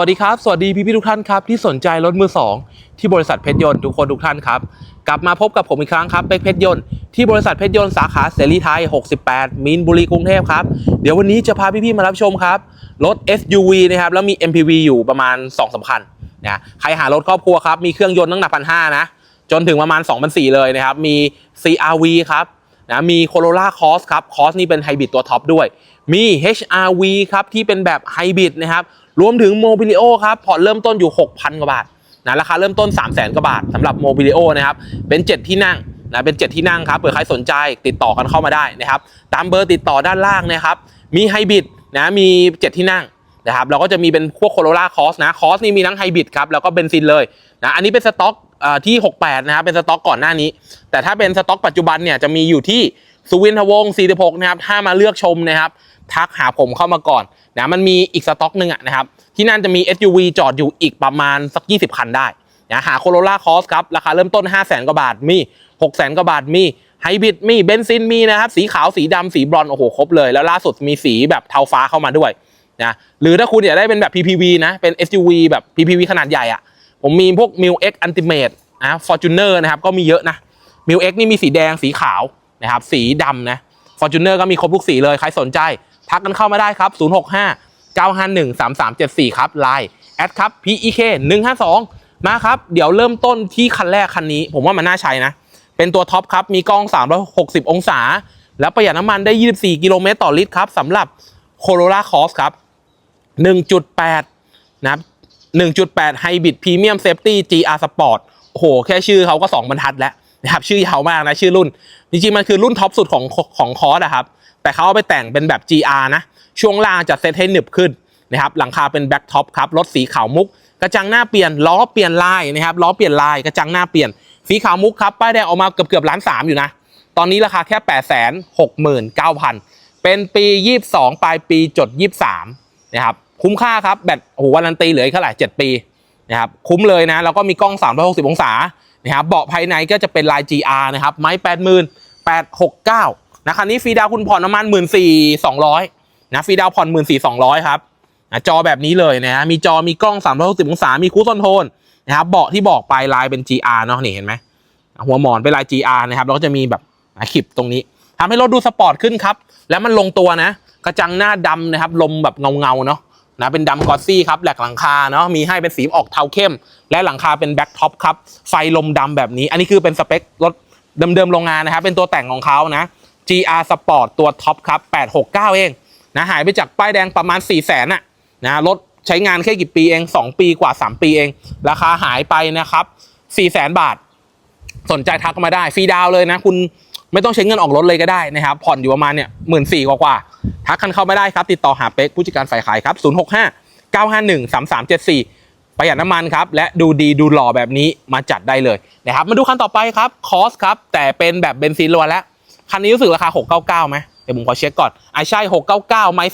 สวัสดีครับ สวัสดีพี่พี่ทุกท่านครับที่สนใจรถมือสองที่บริษัทเพชรยนต์ทุกคนทุกท่านครับ กลับมาพบกับผมอีกครั้งครับเป็กเพชรยนต์ที่บริษัทเพชรยนต์สาขาเสรีไทย 68 มีนบุรีกรุงเทพครับ เดี๋ยววันนี้จะพาพี่พี่มารับชมครับ รถ SUV นะครับ แล้วมี MPV อยู่ประมาณ2สามคันนะใครหารถครอบครัวครับ มีเครื่องยนต์ตั้งแต่พันห้านะ จนถึงประมาณ2 4 0 0 เลยนะครับ มี CRV ครับนะมี Corolla Cross ครับ Cross นี่เป็นไฮบริดตัวท็อปด้วย มี HRV ครับที่เป็นแบบไฮบริดนะครับ รวมถึง Mobilio ครับผ่อนเริ่มต้นอยู่ 6,000 กว่าบาทนะราคาเริ่มต้น 3 0 0 0 0 0กว่าบาทสำหรับ Mobilio นะครับเป็น 7 ที่นั่งนะเป็น 7 ที่นั่งครับเผื่อใครสนใจติดต่อกันเข้ามาได้นะครับตามเบอร์ติดต่อด้านล่างนะครับมีไฮบริดนะมี 7 ที่นั่งนะครับเราก็จะมีเป็นพวก Corolla Cross นะ Cross นี่มีทั้งไฮบริดครับแล้วก็เบนซินเลยนะอันนี้เป็นสต็อกอที่ 68 นะครับเป็นสต็อกก่อนหน้านี้ แต่ถ้าเป็นสต็อกปัจจุบันเนี่ยจะมีอยู่ที่สุวินทวงศ์46 นะครับถ้ามาเลือกชมนะครับ ทักหาผมเข้ามาก่อนนะมันมีอีกสต็อกหนึ่งอะนะครับที่นั่นจะมี SUV จอดอยู่อีกประมาณสัก 20 คันได้นะหา Corolla Cross ครับ ราคาเริ่มต้น 5 0 0 0 0 0กว่าบาทมี 6 0 0 0 0กว่าบาทมีไฮบริดมีเบนซินมีนะครับสีขาวสีดำสีบรอนโอ้โหครบเลย แล้วล่าสุดมีสีแบบเทาฟ้าเข้ามาด้วยนะหรือถ้าคุณอยากได้เป็นแบบ PPV นะเป็น SUV แบบ PPV ขนาดใหญ่อะผมมีพวก m i l X Ultimate นะ Fortuner นะครับก็มีเยอะนะ m i l X นี่มีสีแดงสีขาวนะครับสีดำนะ Fortuner ก็มีครบทุกสีเลยใครสนใจ ทักกันเข้ามาได้ครับ 065 951 3374 ครับไลน์แอดครับ PEK 152 มาครับ เดี๋ยวเริ่มต้นที่คันแรกคันนี้ ผมว่ามันน่าใช้นะ เป็นตัวท็อปครับ มีกล้อง 360 องศา แล้วประหยัดน้ำมันได้ 24 กิโลเมตรต่อลิตรครับสำหรับ Corolla Cross ครับ 1.8 นะครับ1.8 Hybrid Premium Safety GR Sport โอ้โห แค่ชื่อเขาก็ 2 บรรทัดแล้วนะครับชื่อยาวมากนะ ชื่อรุ่น จริงๆ มันคือรุ่นท็อปสุดของของคอร์สอะครับ แต่เขาเอาไปแต่งเป็นแบบ GR นะ ช่วงล่างจะเซตให้หนึบขึ้นนะครับ หลังคาเป็นแบ็คท็อปครับ รถสีขาวมุก กระจังหน้าเปลี่ยน ล้อเปลี่ยนลายนะครับ ล้อเปลี่ยนลาย กระจังหน้าเปลี่ยน สีขาวมุกครับ ป้ายแดงออกมาเกือบเกือบล้านสามอยู่นะ ตอนนี้ราคาแค่8 6 9 0 0 0เก้าพันเป็นปี 22 ปลายปีจด 23นะครับ คุ้มค่าครับ แบตโอ้โหวันลันตีเหลืออีกเท่าไหร่7ปีนะครับ คุ้มเลยนะ แล้วก็มีกล้อง 360 องศา นะครับ เบาะภายในก็จะเป็นลาย GR นะครับ ไม้80,000 869 นะคันนี้ฟรีดาวคุณผ่อนประมาณ14,200นะฟรีดาวผ่อน์ผ่นสี่สอน14,200ครับนะจอแบบนี้เลยนะฮะมีจอมีกล้อง360องศา มีคูสคอนโทรลนะครับเบาะที่บอกไปลายเป็น GR เนาะนี่เห็นไหมหัวหมอนเป็นลาย GR นะครับแล้วก็จะมีแบบขีบตรงนี้ทำให้รถดูสปอร์ตขึ้นครับ แล้วมันลงตัวนะ กระจังหน้าดำนะครับลมแบบเงาเงาเนาะนะเป็นดำกอสซี่ครับแหลกหลังคาเนาะมีให้เป็นสีออกเทาเข้ม และหลังคาเป็นแบ็คท็อปครับไฟลมดำแบบนี้ อันนี้คือเป็นสเปครถเดิมๆโรงงานนะครับเป็นตัวแต่งของเขานะ GR Sport ตัวท็อปครับ869 เองนะหายไปจากป้ายแดงประมาณ 4 0 0แสนอะนะรถใช้งานแค่กี่ปีเอง 2 ปีกว่า 3 ปีเอง ราคาหายไปนะครับ4 0 0แสนบาท สนใจทักมาได้ฟรีดาวเลยนะคุณไม่ต้องใช้เงินออกรถเลยก็ได้นะครับ ผ่อนอยู่ประมาณเนี่ยหมื่นสี่กว่าๆทักกันเข้ามาได้ครับ ติดต่อหาเป็กผู้จัดการฝ่ายขายครับ 065 951 3374 ประหยัดน้ำมันครับ และดูดีดูหล่อแบบนี้มาจัดได้เลยนะครับ มาดูคันต่อไปครับคอสครับ แต่เป็นแบบเบนซินล้วนแล้ว คันนี้รู้สึกราคา 699ไหมเดี๋ยวผมขอเช็คก่อนอ่าใช่ 699 ไม่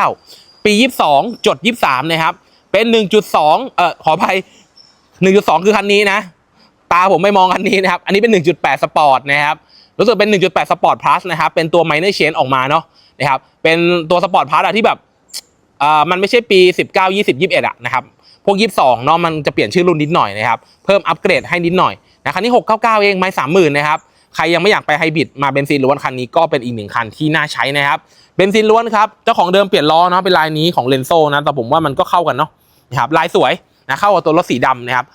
39,000 ปี 22 จด 23 นะครับ เป็น 1.2 เอ่อ ขออภัย 1.2 คือคันนี้นะ ตาผมไม่มองคันนี้นะครับ อันนี้เป็น 1.8 สปอร์ตนะครับ รู้สึกเป็น 1.8 สปอร์ตพลัสนะครับ เป็นตัวไมเนอร์เชนออกมาเนาะ นะครับ เป็นตัวสปอร์ตพลัสอะที่แบบอ่ามันไม่ใช่ปี 19 20 21อะนะครับ พวก 22 เนาะ มันจะเปลี่ยนชื่อรุ่นนิดหน่อยนะครับ เพิ่มอัปเกรดให้นิดหน่อยนะคันนี้ 699 เอง ไม่ 30,000 นะครับ ใครยังไม่อยากไปไฮบริดมาเบนซินล้วนคันนี้ก็เป็นอีกหนึ่งคันที่น่าใช้นะครับเบนซินล้วนครับเจ้าของเดิมเปลี่ยนล้อเนาะเป็นลายนี้ของเลนโซนะแต่ผมว่ามันก็เข้ากันเนาะนะครับลายสวยนะเข้ากับตัวรถสีดำนะครับ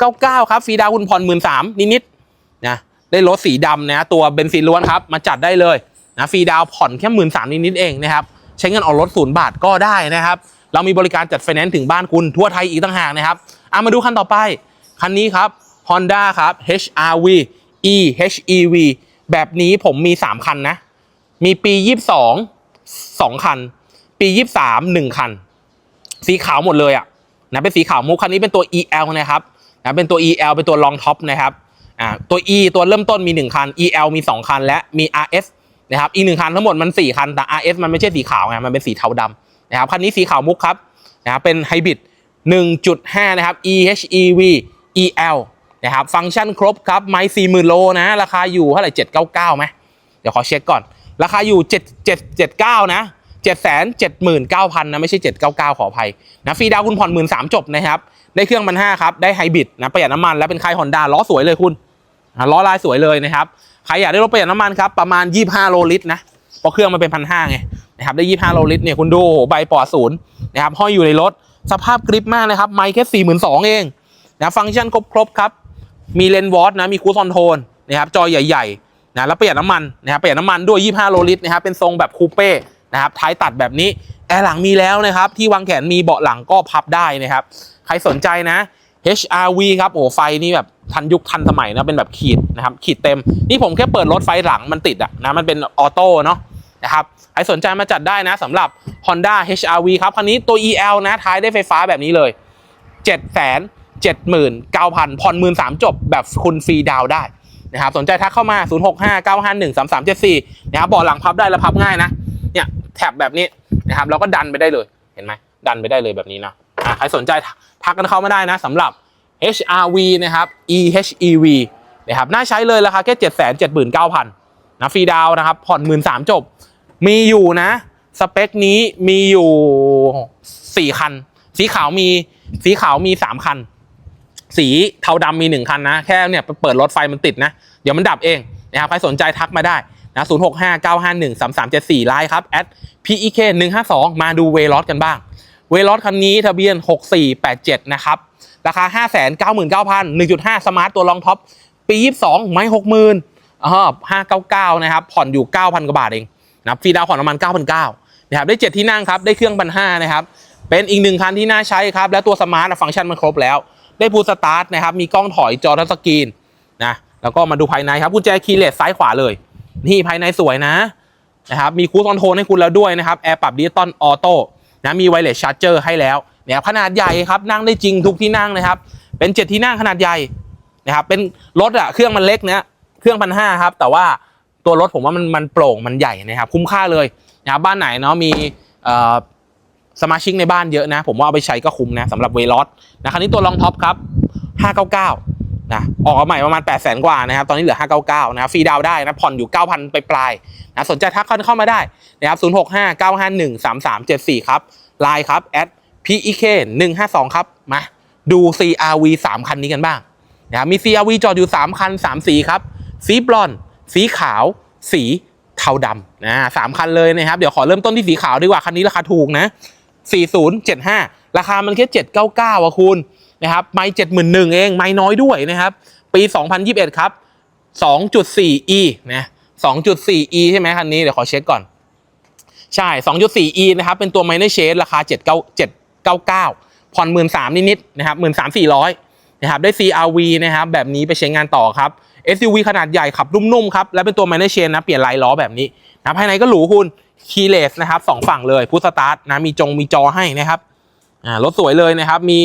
699ครับฟรีดาวคุณผ่อน13,000นิดๆนะได้รถสีดำนะตัวเบนซินล้วนครับมาจัดได้เลยนะฟรีดาวน์ผ่อนแค่หมื่นสามนิดๆเองนะครับใช้เงินออกรถศูนย์บาทก็ได้นะครับเรามีบริการจัดไฟแนนซ์ถึงบ้านคุณทั่วไทยอีกต่างหากนะครับเอามาดูคันต่อไป คันนี้ครับ Honda ครับ HRV E HEV แบบนี้ผมมี 3 คันนะ มีปี 22 2 คัน ปี 23 1 คัน สีขาวหมดเลยอะนะเป็นสีขาวมุกคันนี้เป็นตัว EL นะครับนะเป็นตัว EL เป็นตัว long top นะครับอ่าตัว E ตัวเริ่มต้นมี 1 คัน EL มี 2 คัน และมี RS นะครับอีกหนึ่งคันทั้งหมดมัน 4 คัน แต่ RS มันไม่ใช่สีขาวไงมันเป็นสีเทาดำนะครับคันนี้สีขาวมุกครับนะครับเป็นไฮบริด1.5 นะครับ EHEV EL นะครับฟังก์ชันครบครับไม้40,000โลนะ ราคาอยู่เท่าไหร่799ไหมเดี๋ยวขอเช็คก่อน ราคาอยู่7 7 79นะ7 7 9 0 0 0นเจ็ดหมื่นเก้าพันนะ ไม่ใช่799ขออภัยนะฟรีดาวคุณผ่อน1 3ื่นสามจบนะครับ ได้เครื่องมัน5ครับ ได้ไฮบริดนะประหยัดน้ำมันและเป็นค่ายฮอนด้าล้อสวยเลยคุณล้อลายสวยเลยนะครับ ใครอยากได้รถประหยัดน้ำมันครับประมาณ25โลลิตรนะเพราะเครื่องมันเป็นพันห้าไงนะครับได้25โลลิตรเนี่ยคุณดูโอ้ใบปอดศูนย์นะครับห้อยอยู่ในรถสภาพกริปมากนะครับไมค์แค่42,000เองนะฟังก์ชันครบครับ มีเลนส์วอตนะมีคูซอนโทนนะครับจอใหญ่ๆนะแล้วประหยัดน้ำมันนะครับประหยัดน้ำมันด้วย 25 โลลิตรนะครับเป็นทรงแบบคูเป้นะครับท้ายตัดแบบนี้แอร์หลังมีแล้วนะครับที่วางแขนมีเบาะหลังก็พับได้นะครับใครสนใจนะ HRV ครับโอ้ไฟนี่แบบทันยุคทันสมัยนะเป็นแบบขีดนะครับขีดเต็ม นี่ผมแค่เปิดรถไฟหลังมันติดอะนะมันเป็นออโต้เนาะนะครับใครสนใจมาจัดได้นะสำหรับ Honda HRV ครับคันนี้ตัว EL นะท้ายได้ไฟฟ้าแบบนี้เลย7 7 9 0 0 0ผ่อน1 3 0 0จบแบบคุณฟรีดาวได้นะครับสนใจทักเข้ามา 0659513374นะครับบาะหลังพับได้แล้วพับง่ายนะเนี่ยแถบแบบนี้นะครับแล้วก็ดันไปได้เลยเห็นไหมดันไปได้เลยแบบนี้นะอะใครสนใจทักกันเข้ามาได้นะสำหรับ HRV นะครับ EHEV นะครับน่าใช้เลยราคาแค่ 7 7 9 0 0 0นะฟรีดาวนะครับผ่อน1 3 0 0 0จบ มีอยู่นะ สเปคนี้มีอยู่4คัน สีขาวมีสีขาวมี3คัน สีเทาดำมี 1 คันนะ แค่เนี่ยเปิดรถไฟมันติดนะ เดี๋ยวมันดับเองนะครับใครสนใจทักมาได้นะ0 6 5 9 5 1 3 3 7 4ไลน์ครับ at pek 1 5 2มาดูเวลอสกันบ้าง เวลอสคันนี้ทะเบียน6487นะครับ ราคา5 9 9 0 0 0 1.5สมาร์ตตัวรองท็อป ปี22ไม่60,000อ่า599นะครับ ผ่อนอยู่9,000กว่าบาทเองนะครับฟรีดาวผ่อนประมาณ9,900นะครับ ได้7ที่นั่งครับ ได้เครื่องพันห้านะครับ เป็นอีกหนึ่งคันที่น่าใช้ครับ และตัวสมาร์ทฟังก์ชันมันครบแล้ว ได้พูสตาร์ทนะครับ มีกล้องถอยจอทัชสกรีนนะแล้วก็มาดูภายในครับกุญแจคีย์เลสซ้ายขวาเลย นี่ภายในสวยนะนะครับมีคูสคอนโทรลให้คุณแล้วด้วยนะครับแอร์ปรับดิจิตอลออโต้นะมีไวเลสชาร์จเจอร์ให้แล้วเนี่ยขนาดใหญ่ครับนั่งได้จริงทุกที่นั่งนะครับ เป็นเจ็ดที่นั่งขนาดใหญ่นะครับเป็นรถอะเครื่องมันเล็กนะเครื่องพันห้าครับ แต่ว่าตัวรถผมว่ามันมันโปร่งมันใหญ่นะครับ คุ้มค่าเลยนะครับบ้านไหนเนาะมีสมาชิกในบ้านเยอะนะ ผมว่าเอาไปใช้ก็คุ้มนะสำหรับเวลอส นะคันนี้ตัวรองท็อปครับ 599นะออกมาใหม่ประมาณ8 0 0 0 0 0กว่านะครับ ตอนนี้เหลือ 599 นะฟรีดาวได้นะ ผ่อนอยู่ 9,000 ไปปลายนะสนใจทักเข้ามาได้นะครับ 065 951 3374 ครับไลน์ครับ at pek 152ครับ มาดู CRV 3 คันนี้กันบ้างนะครับมี CRV จอดอยู่ 3 คัน 3 สีครับ สีบลอนด์สีขาว สีเทาดำนะสามคันเลยนะครับ เดี๋ยวขอเริ่มต้นที่สีขาวดีกว่า คันนี้ราคาถูกนะ 4075 ราคามันแค่ 799อะคุณนะครับไม่71,000เองไม่น้อยด้วยนะครับปี 2021 ครับ 2.4e นะ 2.4e ใช่ไหมคันนี้ เดี๋ยวขอเช็คก่อน ใช่ 2.4e นะครับ เป็นตัว minor shade ราคา 799ผ่อน 13,000นิดๆนะครับ 13,400นะครับ ได้ CRV นะครับ แบบนี้ไปใช้งานต่อครับ SUV ขนาดใหญ่ขับนุ่มๆครับ และเป็นตัว minor chain นะ เปลี่ยนลายล้อแบบนี้นะภายในก็หรูคุณ keyless นะครับสองฝั่งเลยพุทสตาร์ทนะ มีจงมีจอให้นะครับ อ่ารถสวยเลยนะครับ มี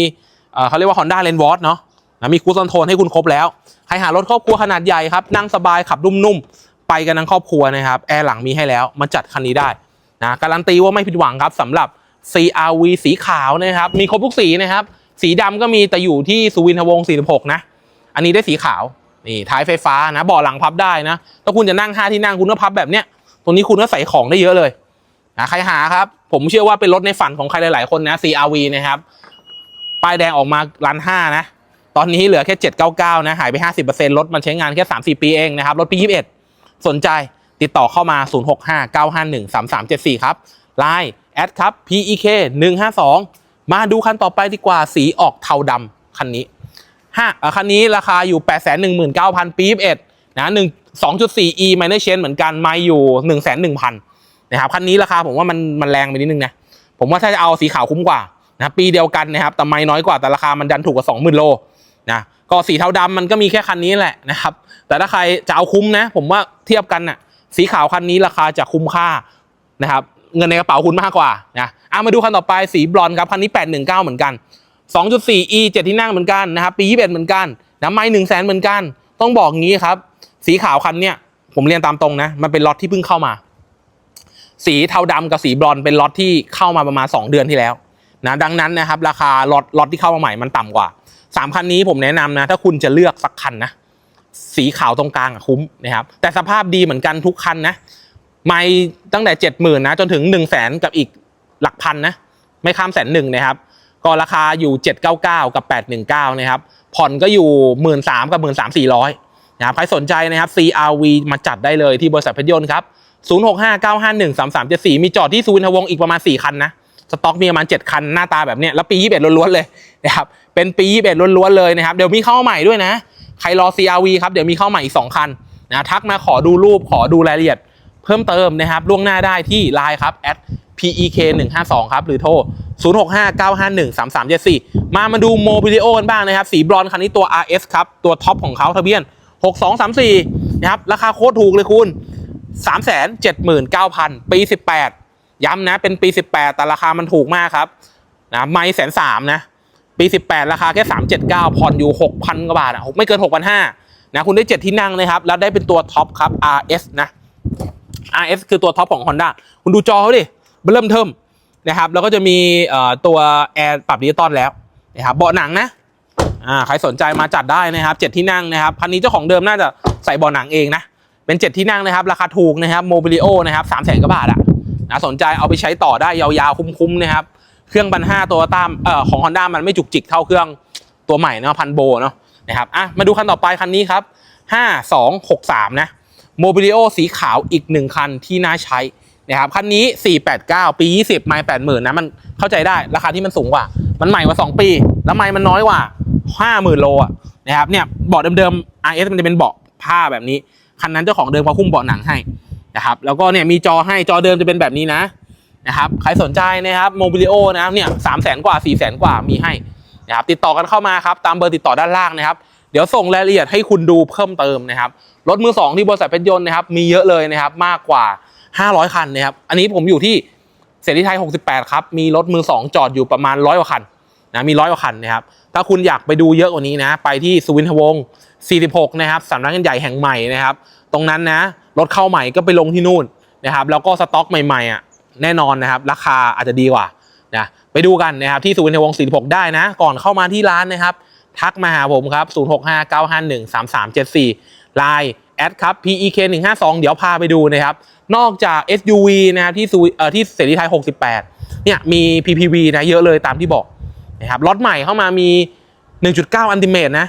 เขาเรียกว่า Honda l a n d w a t เนาะนะมีคูซอนโทนให้คุณครบแล้ว ใครหารถครอบครัวขนาดใหญ่ครับ นั่งสบายขับนุ่มๆ ไปกันทั้งครอบครัวนะครับ แอร์หลังมีให้แล้ว มาจัดคันนี้ได้นะการันตีว่าไม่ผิดหวังครับสำหรับ CRV สีขาวนะครับ มีครบทุกสีนะครับ สีดำก็มีแต่อยู่ที่สุวินทวงศ์46 นะ อันนี้ได้สีขาวนี่ท้ายไฟฟ้านะเบาะหลังพับได้นะถ้าคุณจะนั่งห้าที่นั่งคุณก็พับแบบเนี้ยตรงนี้คุณก็ใส่ของได้เยอะเลย นะใครหาครับ ผมเชื่อว่าเป็นรถในฝันของใครหลาย ๆ คนนะ CRV นะครับ ป้ายแดงออกมาล้านห้านะ ตอนนี้เหลือแค่ 799 นะ หายไป 50%รถมันใช้งานแค่ 3-4 ปีเองนะครับ รถปี 21 สนใจติดต่อเข้ามา 0659513374 ครับ Line แอดครับ PEK 152 มาดูคันต่อไปดีกว่าสีออกเทาดำคันนี้ห้าคันนี้ราคาอยู่ 819,000ปี21นะ1 2.4e minor change เหมือนกัน ไม่อยู่101,000 นะครับคันนี้ราคาผมว่ามันมันแรงไปนิดนึงนะผมว่าถ้าจะเอาสีขาวคุ้มกว่านะปีเดียวกันนะครับแต่ไม่น้อยกว่าแต่ราคามันดันถูกกว่า20,000โลนะก็สีเทาดำมันก็มีแค่คันนี้แหละนะครับ แต่ถ้าใครจะเอาคุ้มนะ ผมว่าเทียบกันน่ะสีขาวคันนี้ราคาจะคุ้มค่านะครับเงินในกระเป๋าคุณมากกว่านะเอามาดูคันต่อไปสีบลอนด์ครับคันนี้ 819 เหมือนกัน 2.4e 7 ที่นั่งเหมือนกันนะครับปี 21 เหมือนกันนะไม่1 0 0 0 0แเหมือนกัน ต้องบอกงี้ครับ สีขาวคันเนี้ยผมเรียนตามตรงนะ มันเป็นล็อตที่เพิ่งเข้ามา สีเทาดำกับสีบลอนเป็นล็อตที่เข้ามาประมาณ 2 เดือนที่แล้วนะดังนั้นนะครับราคาล็อตล็อตที่เข้ามาใหม่มันต่ำกว่า 3 คันนี้ผมแนะนำนะถ้าคุณจะเลือกสักคันนะสีขาวตรงกลางอะคุ้มนะครับแต่สภาพดีเหมือนกันทุกคันนะไม่ตั้งแต่เจ็ดหมื่นนะจนถึงหนึ่งแสนกับอีกหลักพันนะไม่ข้ามแสนหนึ่งนะครับก็ราคาอยู่ 799 กับ 819นะครับผ่อนก็อยู่ 1 3ื่นกับ 1 3 4 0 0นะครับใครสนใจนะครับ CRV มาจัดได้เลยที่บริษัทเพชรยนต์ครับ 0659513374 มีจอดที่สุวินทวงศ์อีกประมาณ 4 คันนะ สต็อกมีประมาณ 7 คันหน้าตาแบบเนี้ย แล้วปี 21 ล้วนๆ เลยนะครับ เป็นปี 21 ล้วนๆ เลยนะครับ เดี๋ยวมีเข้าใหม่ด้วยนะ ใครรอ CRV ครับ เดี๋ยวมีเข้าใหม่อีก 2 คันนะ ทักมาขอดูรูป ขอดูรายละเอียด เพิ่มเติมนะครับ ล่วงหน้าได้ที่ Line ครับ PEK 152ครับ หรือโทร 0659513374 มามาดูโมบิลิโอกันบ้างนะครับ สีบรอนคันนี้ตัว RS ครับ ตัวท็อปของเขาทะเบียน 6234 นะครับ ราคาโคตรถูกเลยคุณ 379,000 ปี 18 ย้ำนะเป็นปี 18 แต่ราคามันถูกมากครับนะไม่แสนสามนะ ปี 18 ราคาแค่ 379 ผ่อนอยู่ 6,000 กว่าบาทอะไม่เกิน 6,500นะคุณได้ 7 ที่นั่งนะครับ แล้วได้เป็นตัวท็อปครับ RS นะ RS คือตัวท็อปของ Honda คุณดูจอเขาดิเริ่มเทิมนะครับ แล้วก็จะมีตัวแอร์ปรับดิจิตอลแล้วนะครับเบาะหนังนะอ่าใครสนใจมาจัดได้นะครับเจ็ดที่นั่งนะครับ คันนี้เจ้าของเดิมน่าจะใส่เบาะหนังเองนะ เป็นเจ็ดที่นั่งนะครับ ราคาถูกนะครับโมบิลิโอนะครับสามแสนกว่าบาทอะนะสนใจเอาไปใช้ต่อได้ยาวๆ คุ้มๆนะครับ เครื่องบันห้าตัวตามเอ่อของ Honda มันไม่จุกจิกเท่าเครื่องตัวใหม่เนาะพันโบเนาะนะครับอะมาดูคันต่อไปคันนี้ครับห้าสองหกสามนะโมบิลิโอสีขาวอีกหนึ่งคันที่น่าใช้นะครับคันนี้ 489 ปี 20 ไม่80,000นะมันเข้าใจได้ราคาที่มันสูงกว่า มันใหม่กว่า 2 ปี แล้วไม่มันน้อยกว่า 50,000 โลอะนะครับเนี่ยเบาะเดิมๆ RS มันจะเป็นเบาะผ้าแบบนี้ คันนั้นเจ้าของเดิมเขาคุ้มเบาะหนังให้นะครับแล้วก็เนี่ยมีจอให้จอเดิมจะเป็นแบบนี้นะนะครับใครสนใจนะครับโมบิลิโอนะครับเนี่ยสามแสนกว่า4แสนกว่ามีให้นะครับติดต่อกันเข้ามาครับตามเบอร์ติดต่อด้านล่างนะครับ เดี๋ยวส่งรายละเอียดให้คุณดูเพิ่มเติมนะครับรถมือสองที่บริษัทเพชรยนต์นะครับมีเยอะเลยนะครับมากกว่า 500 คันนะครับอันนี้ผมอยู่ที่เสรีไทย 68 ครับ มีรถมือ 2 จอดอยู่ประมาณร้อยกว่าคันนะมีร้อยกว่าคันนะครับ ถ้าคุณอยากไปดูเยอะกว่านี้นะ ไปที่สุวินทวงศ์ 46 นะครับสำนักงานใหญ่แห่งใหม่นะครับ ตรงนั้นนะรถเข้าใหม่ก็ไปลงที่นู่นนะครับแล้วก็สต็อกใหม่ๆอะแน่นอนนะครับ ราคาอาจจะดีกว่านะไปดูกันนะครับที่สุวินทวงศ์46 ได้นะ ก่อนเข้ามาที่ร้านนะครับ ทักมาหาผมครับ 0659513374 Line แอดครับ PEK 152เดี๋ยวพาไปดูนะครับ นอกจาก SUV นะครับที่ซูเอ่อที่เสรีไทย 68 เนี่ยมี PPV นะเยอะเลยตามที่บอกนะครับรถใหม่เข้ามามี 1.9อันติเมตนะ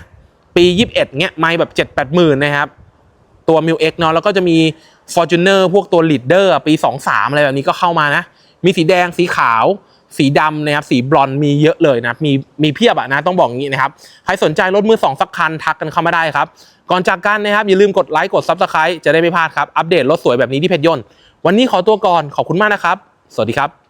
ปี 21เงี้ยไม่แบบ 7 8หมื่นนะครับ ตัว m ิ X เอ็กเนาะแล้วก็จะมี Fortuner พวกตัว Leader ปี 23 อะไรแบบนี้ก็เข้ามานะ มีสีแดงสีขาว สีดำนะครับ สีบรอนมีเยอะเลยนะมีมีเพียบอะนะต้องบอกอย่างนี้นะครับ ใครสนใจรถมือสองสักคันทักกันเข้ามาได้ครับ ก่อนจากกันนะครับ อย่าลืมกดไลค์กด Subscribe จะได้ไม่พลาดครับอัปเดตรถสวยแบบนี้ที่เพจยนต์วันนี้ขอตัวก่อนขอบคุณมากนะครับ สวัสดีครับ